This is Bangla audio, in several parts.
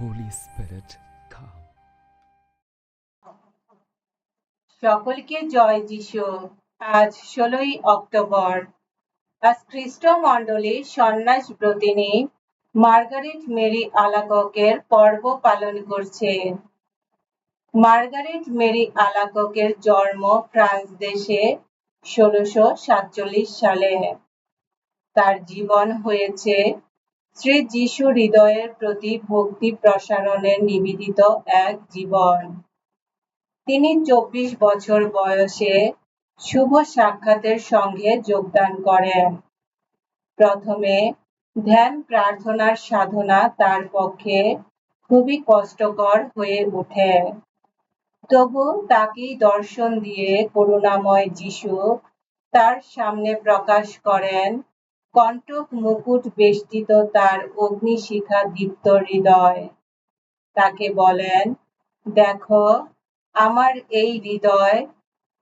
Holy Spirit, come. সকলকে জয় যিশু। আজ ষোলোই অক্টোবর। আজ খ্রিস্ট মণ্ডলী সন্ন্যাস ব্রতিনী মার্গারেট মেরি আলাককের পর্ব পালন করছে। মার্গারেট মেরি আলাককের জন্ম ফ্রান্স দেশে ষোলোশো সাতচল্লিশ সালে। তার জীবন হয়েছে শ্রী যিশু হৃদয়ের প্রতি ভক্তি প্রসারণে নিবেদিত এক জীবন। তিনি চব্বিশ বছর বয়সে শুভ সাক্ষাতের সঙ্গে যোগদান করেন। প্রথমে ধ্যান প্রার্থনার সাধনা তার পক্ষে খুবই কষ্টকর হয়ে ওঠে। তবু তাকেই দর্শন দিয়ে করুণাময় যিশু তার সামনে প্রকাশ করেন কণ্টক মুকুট বেষ্টিত তার অগ্নিশিখা দীপ্ত হৃদয়। তাকে বলেন, দেখো, আমার এই হৃদয়,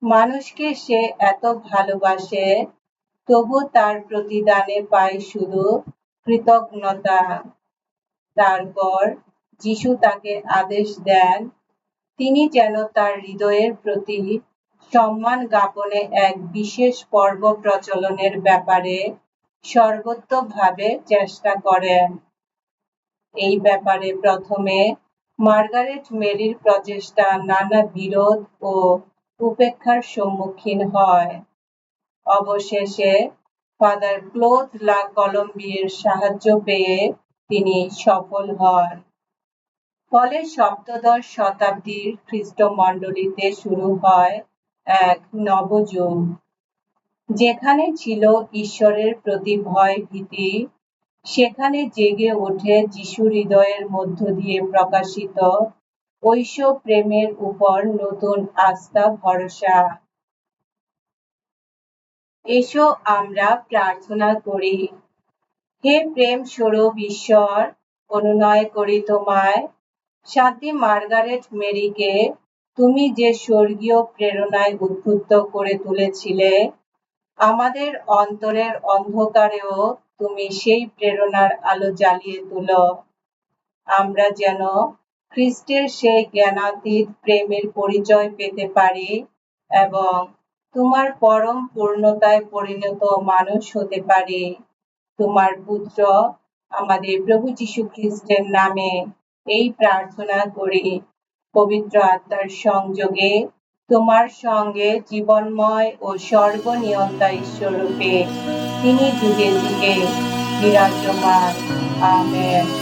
মানুষকে সে এত ভালোবাসে, তবু তার প্রতিদানে পায় শুধু কৃতজ্ঞতা। তারপর যিশু তাকে আদেশ দেন, তিনি যেন তার হৃদয়ের প্রতি সম্মান জ্ঞাপনে এক বিশেষ পর্ব প্রচলনের ব্যাপারে সর্বোত্তভাবে চেষ্টা করেন। এই ব্যাপারে প্রথমে মার্গারেট মেরির প্রচেষ্টা নানা বিরোধ ও উপেক্ষার সম্মুখীন হয়। অবশেষে ফাদার ক্লোথ লা কলম্বিয়ের সাহায্য পেয়ে তিনি সফল হন। ফলে সপ্তদশ শতাব্দীর খ্রিস্টমণ্ডলীতে শুরু হয় এক নবযুগ। যেখানে ছিল ঈশ্বরের প্রতি ভয় ভীতি, সেখানে জেগে ওঠে যিশু হৃদয়ের মধ্য দিয়ে প্রকাশিত ঐশ প্রেমের উপর নতুন আস্থা, ভরসা। এসো আমরা প্রার্থনা করি, হে প্রেম স্বরূপ ঈশ্বর, অনুনয় করি তোমায়। শান্তি মার্গারেট মেরিকে, তুমি যে স্বর্গীয় প্রেরণায় উদ্বুদ্ধ করে তুলেছিলে আমাদের অন্তরের অন্ধকারেও তুমি সেই প্রেরণার আলো জ্বালিয়ে তুলো। আমরা যেন খ্রিস্টের সেই জ্ঞানাতীত প্রেমের পরিচয় পেতে পারি এবং তোমার পরম পূর্ণতায় পরিণত মানুষ হতে পারি। তোমার পুত্র আমাদের প্রভু যীশু খ্রিস্টের নামে এই প্রার্থনা করি। পবিত্র আত্মার সংযোগে তোমার সঙ্গে জীবনময় ও স্বর্গ নিয়ন্তা ঈশ্বর রূপে তিনি যুগে যুগে বিরাজমান। আমেন।